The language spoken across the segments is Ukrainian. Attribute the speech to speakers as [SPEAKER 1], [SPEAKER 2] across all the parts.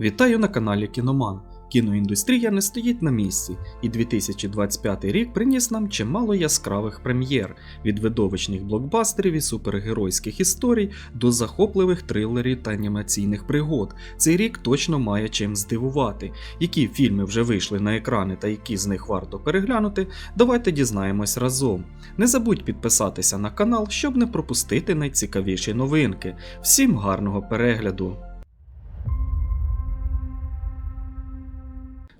[SPEAKER 1] Вітаю на каналі Кіноман. Кіноіндустрія не стоїть на місці, і 2025 рік приніс нам чимало яскравих прем'єр від видовищних блокбастерів і супергеройських історій до захопливих трилерів та анімаційних пригод. Цей рік точно має чим здивувати. Які фільми вже вийшли на екрани та які з них варто переглянути, давайте дізнаємось разом. Не забудь підписатися на канал, щоб не пропустити найцікавіші новинки. Всім гарного перегляду!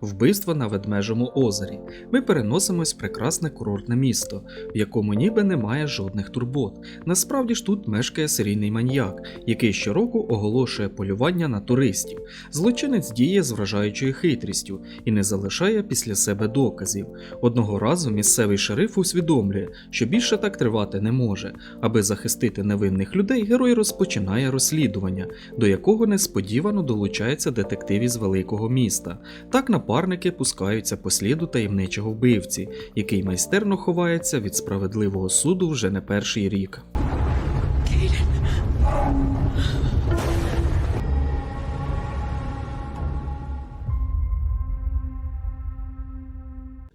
[SPEAKER 1] Вбивство на ведмежому озері. Ми переносимось в прекрасне курортне місто, в якому ніби немає жодних турбот. Насправді ж тут мешкає серійний маньяк, який щороку оголошує полювання на туристів. Злочинець діє з вражаючою хитрістю і не залишає після себе доказів. Одного разу місцевий шериф усвідомлює, що більше так тривати не може. Аби захистити невинних людей, герой розпочинає розслідування, до якого несподівано долучається детектив із великого міста. Так напарники пускаються по сліду таємничого вбивці, який майстерно ховається від справедливого суду вже не перший рік.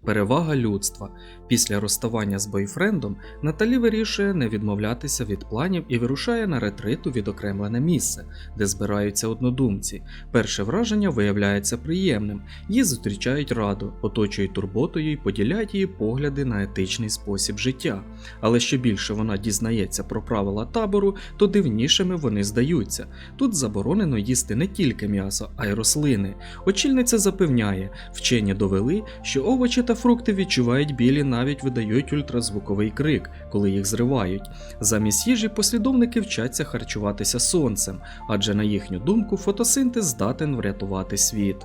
[SPEAKER 1] Перевага людства. Після розставання з бойфрендом Наталі вирішує не відмовлятися від планів і вирушає на ретрит у відокремлене місце, де збираються однодумці. Перше враження виявляється приємним. Її зустрічають радо, оточують турботою і поділяють її погляди на етичний спосіб життя. Але що більше вона дізнається про правила табору, то дивнішими вони здаються. Тут заборонено їсти не тільки м'ясо, а й рослини. Очільниця запевняє, вчені довели, що овочі та фрукти відчувають білі, навіть видають ультразвуковий крик, коли їх зривають. Замість їжі послідовники вчаться харчуватися сонцем, адже на їхню думку фотосинтез здатен врятувати світ.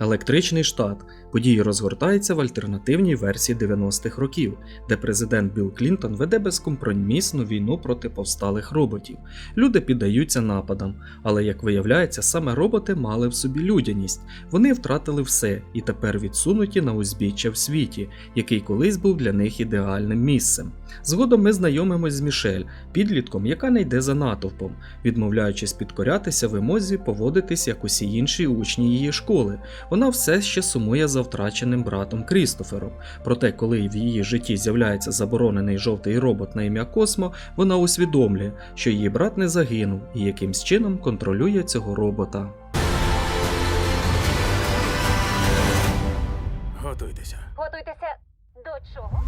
[SPEAKER 1] Електричний штат. Події розгортаються в альтернативній версії 90-х років, де президент Білл Клінтон веде безкомпромісну війну проти повсталих роботів. Люди піддаються нападам, але як виявляється, саме роботи мали в собі людяність. Вони втратили все і тепер відсунуті на узбіччя в світі, який колись був для них ідеальним місцем. Згодом ми знайомимось з Мішель, підлітком, яка не йде за натовпом, відмовляючись підкорятися вимозі поводитись як усі інші учні її школи. Вона все ще сумує за втраченим братом Крістофером. Проте, коли в її житті з'являється заборонений жовтий робот на ім'я Космо, вона усвідомлює, що її брат не загинув і якимсь чином контролює цього робота.
[SPEAKER 2] Готуйтеся.
[SPEAKER 3] Готуйтеся до чого?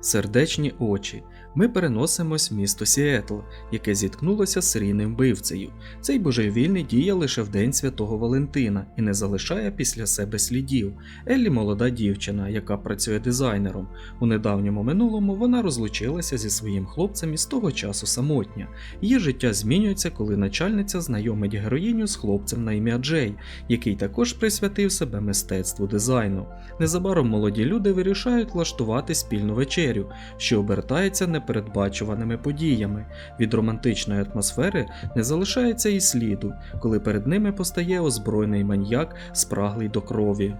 [SPEAKER 1] Сердечні очі. Ми переносимось в місто Сіетл, яке зіткнулося з серійним вбивцею. Цей божевільний діє лише в день святого Валентина і не залишає після себе слідів. Еллі молода дівчина, яка працює дизайнером. У недавньому минулому вона розлучилася зі своїм хлопцем і з того часу самотня. Її життя змінюється, коли начальниця знайомить героїню з хлопцем на ім'я Джей, який також присвятив себе мистецтву дизайну. Незабаром молоді люди вирішають влаштувати спільну вечерю, що обертається непередбачуваними подіями. Від романтичної атмосфери не залишається і сліду, коли перед ними постає озброєний маньяк, спраглий до крові.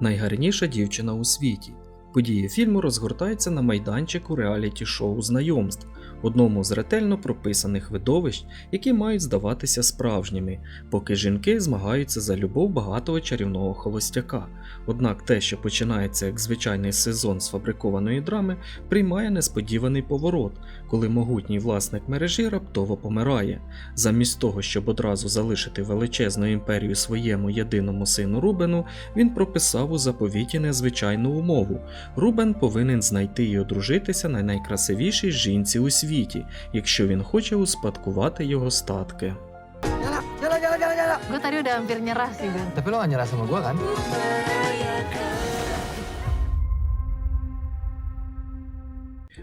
[SPEAKER 1] Найгарніша дівчина у світі. Події фільму розгортаються на майданчику реаліті-шоу знайомств, одному з ретельно прописаних видовищ, які мають здаватися справжніми, поки жінки змагаються за любов багатого чарівного холостяка. Однак те, що починається як звичайний сезон сфабрикованої драми, приймає несподіваний поворот, коли могутній власник мережі раптово помирає. Замість того, щоб одразу залишити величезну імперію своєму єдиному сину Рубену, він прописав у заповіті незвичайну умову. Рубен повинен знайти і одружитися на найкрасивішій жінці у світі, якщо він хоче успадкувати його статки.
[SPEAKER 3] Gue tadi udah hampir nyerah sih, Ben.
[SPEAKER 2] Tapi lo gak nyerah sama gue kan?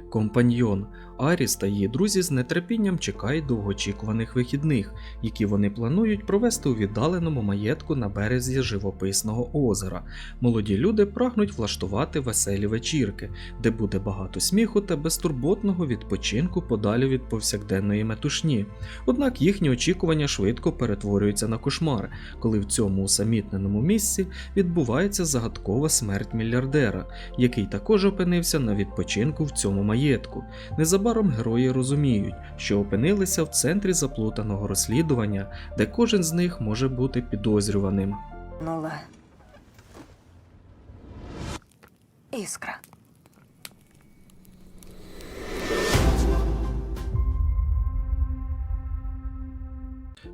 [SPEAKER 1] Компаньйон Аріс та її друзі з нетерпінням чекають довгоочікуваних вихідних, які вони планують провести у віддаленому маєтку на березі живописного озера. Молоді люди прагнуть влаштувати веселі вечірки, де буде багато сміху та безтурботного відпочинку подалі від повсякденної метушні. Однак їхні очікування швидко перетворюються на кошмар, коли в цьому усамітненому місці відбувається загадкова смерть мільярдера, який також опинився на відпочинку в цьому маєтку. Незабаром герої розуміють, що опинилися в центрі заплутаного розслідування, де кожен з них може бути підозрюваним.
[SPEAKER 4] Нула. Іскра.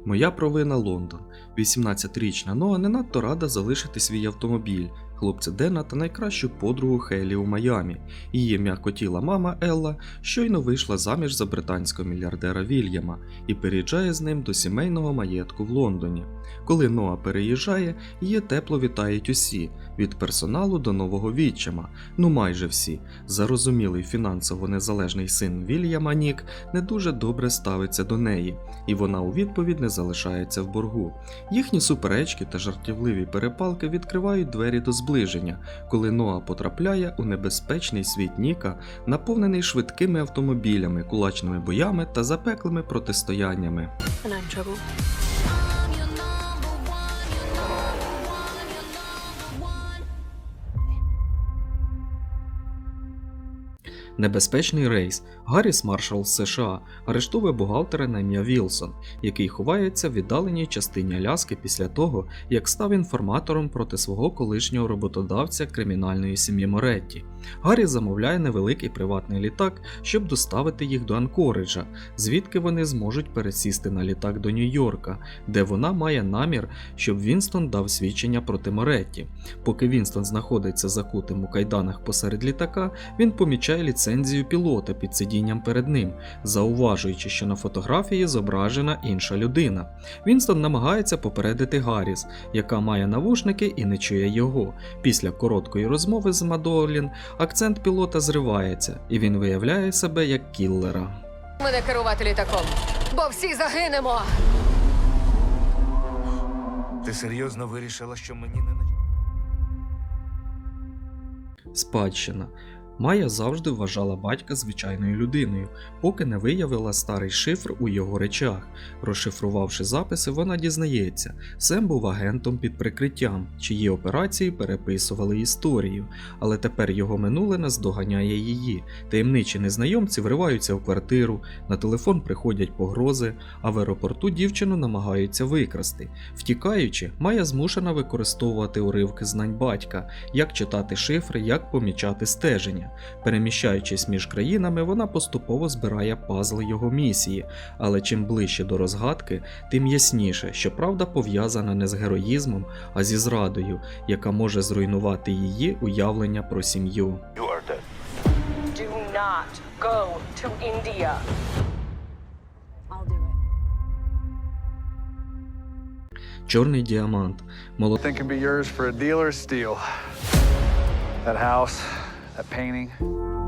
[SPEAKER 1] Моя провина Лондон. 18-річна Ноа не надто рада залишити свій автомобіль, хлопця Дена та найкращу подругу Хейлі у Майамі. Її м'якотіла мама Елла щойно вийшла заміж за британського мільярдера Вільяма і переїжджає з ним до сімейного маєтку в Лондоні. Коли Ноа переїжджає, її тепло вітають усі від персоналу до нового відчима. Ну майже всі. Зарозумілий фінансово незалежний син Вільяма Нік не дуже добре ставиться до неї, і вона у відповідь не залишається в боргу. Їхні суперечки та жартівливі перепалки відкривають двері до зближення, коли Ноа потрапляє у небезпечний світ Ніка, наповнений швидкими автомобілями, кулачними боями та запеклими протистояннями. Небезпечний рейс. Гарріс Маршал США арештовує бухгалтера на ім'я Вілсон, який ховається в віддаленій частині Аляски після того, як став інформатором проти свого колишнього роботодавця кримінальної сім'ї Моретті. Гаррі замовляє невеликий приватний літак, щоб доставити їх до Анкориджа, звідки вони зможуть пересісти на літак до Нью-Йорка, де вона має намір, щоб Вінстон дав свідчення проти Моретті. Поки Вінстон знаходиться закутим у кайданах посеред літака, він помічає ліцензію пілота під сидінням перед ним, зауважуючи, що на фотографії зображена інша людина. Вінстон намагається попередити Гарріс, яка має навушники і не чує його. Після короткої розмови з Мадолін акцент пілота зривається, і він виявляє себе як кіллера.
[SPEAKER 4] Мене керувати літаком, бо всі загинемо.
[SPEAKER 2] Ти серйозно вирішила, що мені не на-
[SPEAKER 1] Спадщина. Майя завжди вважала батька звичайною людиною, поки не виявила старий шифр у його речах. Розшифрувавши записи, вона дізнається, Сем був агентом під прикриттям, чиї операції переписували історію, але тепер його минуле наздоганяє її. Таємничі незнайомці вриваються в квартиру, на телефон приходять погрози, а в аеропорту дівчину намагаються викрасти. Втікаючи, Майя змушена використовувати уривки знань батька, як читати шифри, як помічати стеження. Переміщаючись між країнами, вона поступово збирає пазли його місії, але чим ближче до розгадки, тим ясніше, що правда пов'язана не з героїзмом, а зі зрадою, яка може зруйнувати її уявлення про сім'ю. Чорний діамант. Молод...
[SPEAKER 5] That house, a painting.